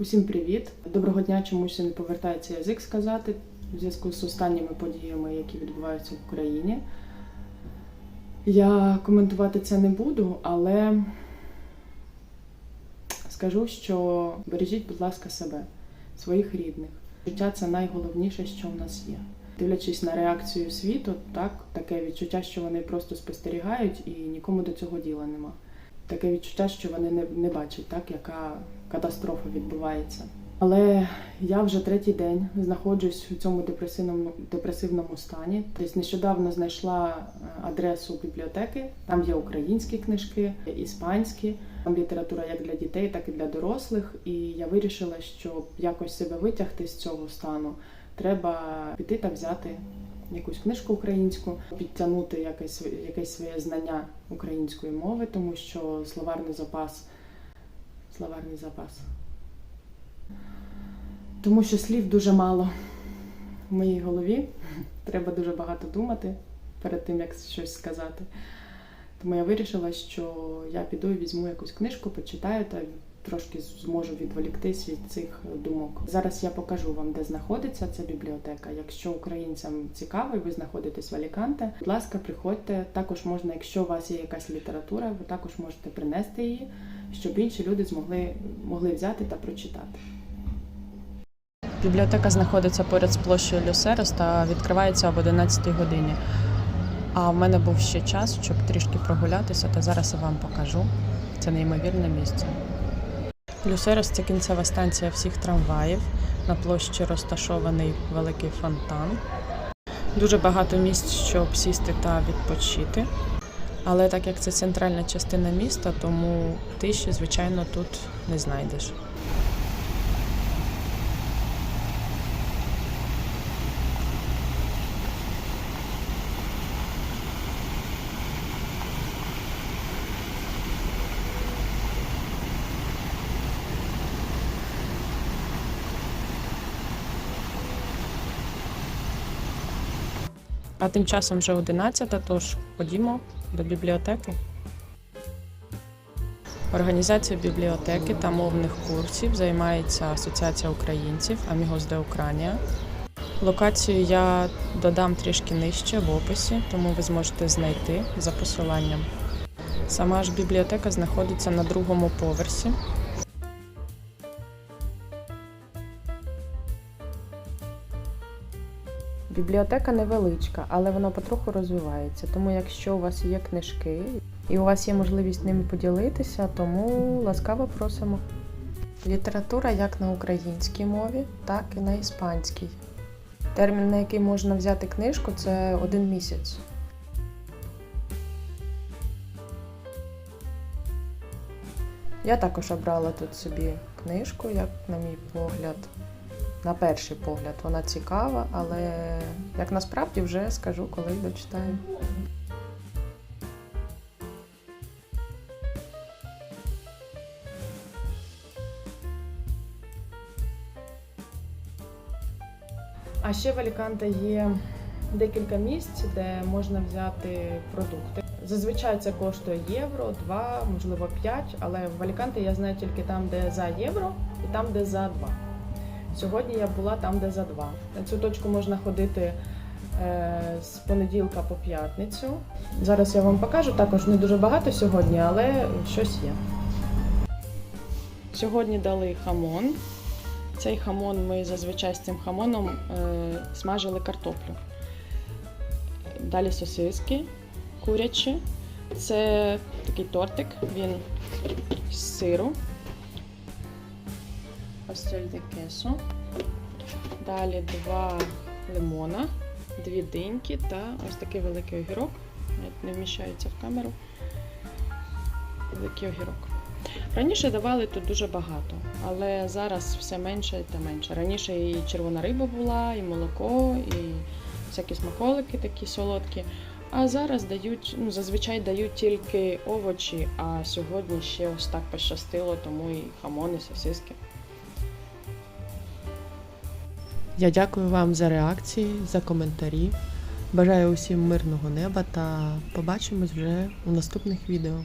Усім привіт! Доброго дня, чомусь не повертається язик сказати в зв'язку з останніми подіями, які відбуваються в Україні. Я коментувати це не буду, але скажу, що бережіть, будь ласка, себе, своїх рідних. Життя це найголовніше, що в нас є. Дивлячись на реакцію світу, так, таке відчуття, що вони просто спостерігають і нікому до цього діла нема. Таке відчуття, що вони не, не бачать, так, яка катастрофа відбувається. Але я вже третій день знаходжусь у цьому депресивному депресивному стані. Десь нещодавно знайшла е, адресу бібліотеки. Там є українські книжки, іспанські, там література як для дітей, так і для дорослих. І я вирішила, що якось себе витягти з цього стану. Треба піти та взяти якусь книжку українську, підтягнути якесь, якесь своє знання української мови, тому що словарний запас, словарний запас. Тому що слів дуже мало в моїй голові. Треба дуже багато думати перед тим, як щось сказати. Тому я вирішила, що я піду і візьму якусь книжку, почитаю та трошки зможу відволіктись від цих думок. Зараз я покажу вам, де знаходиться ця бібліотека. Якщо українцям цікаво, і ви знаходитесь в Аліканте, будь ласка, приходьте. Також можна, якщо у вас є якась література, ви також можете принести її, щоб інші люди змогли могли взяти та прочитати. Бібліотека знаходиться поряд з площею Люсерос та відкривається об 11 годині. А в мене був ще час, щоб трішки прогулятися, та зараз я вам покажу. Це неймовірне місце. Люсерос це кінцева станція всіх трамваїв. На площі розташований великий фонтан. Дуже багато місць, щоб сісти та відпочити. Але так як це центральна частина міста, тому тиші, звичайно, тут не знайдеш. А тим часом вже 11, тож ходімо до бібліотеки. Організацією бібліотеки та мовних курсів займається Асоціація українців Амігос де Україна. Локацію я додам трішки нижче в описі, тому ви зможете знайти за посиланням. Сама ж бібліотека знаходиться на другому поверсі. Бібліотека невеличка, але вона потроху розвивається. Тому, якщо у вас є книжки і у вас є можливість ними поділитися, тому ласкаво просимо. Література як на українській мові, так і на іспанській. Термін, на який можна взяти книжку, це один місяць. Я також обрала тут собі книжку, як на мій погляд. На перший погляд вона цікава, але як насправді вже скажу, коли дочитаю. А ще в Аліканте є декілька місць, де можна взяти продукти. Зазвичай це коштує євро, 2, можливо 5, але в Аліканте я знаю тільки там, де за євро, і там, де за 2. Сьогодні я була там, де за 2. На цю точку можна ходити е, з понеділка по п'ятницю. Зараз я вам покажу, також не дуже багато сьогодні, але щось є. Сьогодні дали хамон. Цей хамон ми зазвичай з цим хамоном е, смажили картоплю. Далі сосиски курячі. Це такий тортик, він з сиру. Пастель де кесо. Далі два лимона, дві диньки та ось такий великий огірок. Навіть не вміщається в камеру. Великий огірок. Раніше давали тут дуже багато, але зараз все менше та менше. Раніше і червона риба була, і молоко, і всякі смаколики такі солодкі. А зараз дають, ну зазвичай дають тільки овочі, а сьогодні ще ось так пощастило, тому і хамон, і сосиски. Я дякую вам за реакції, за коментарі. Бажаю усім мирного неба та побачимось вже у наступних відео.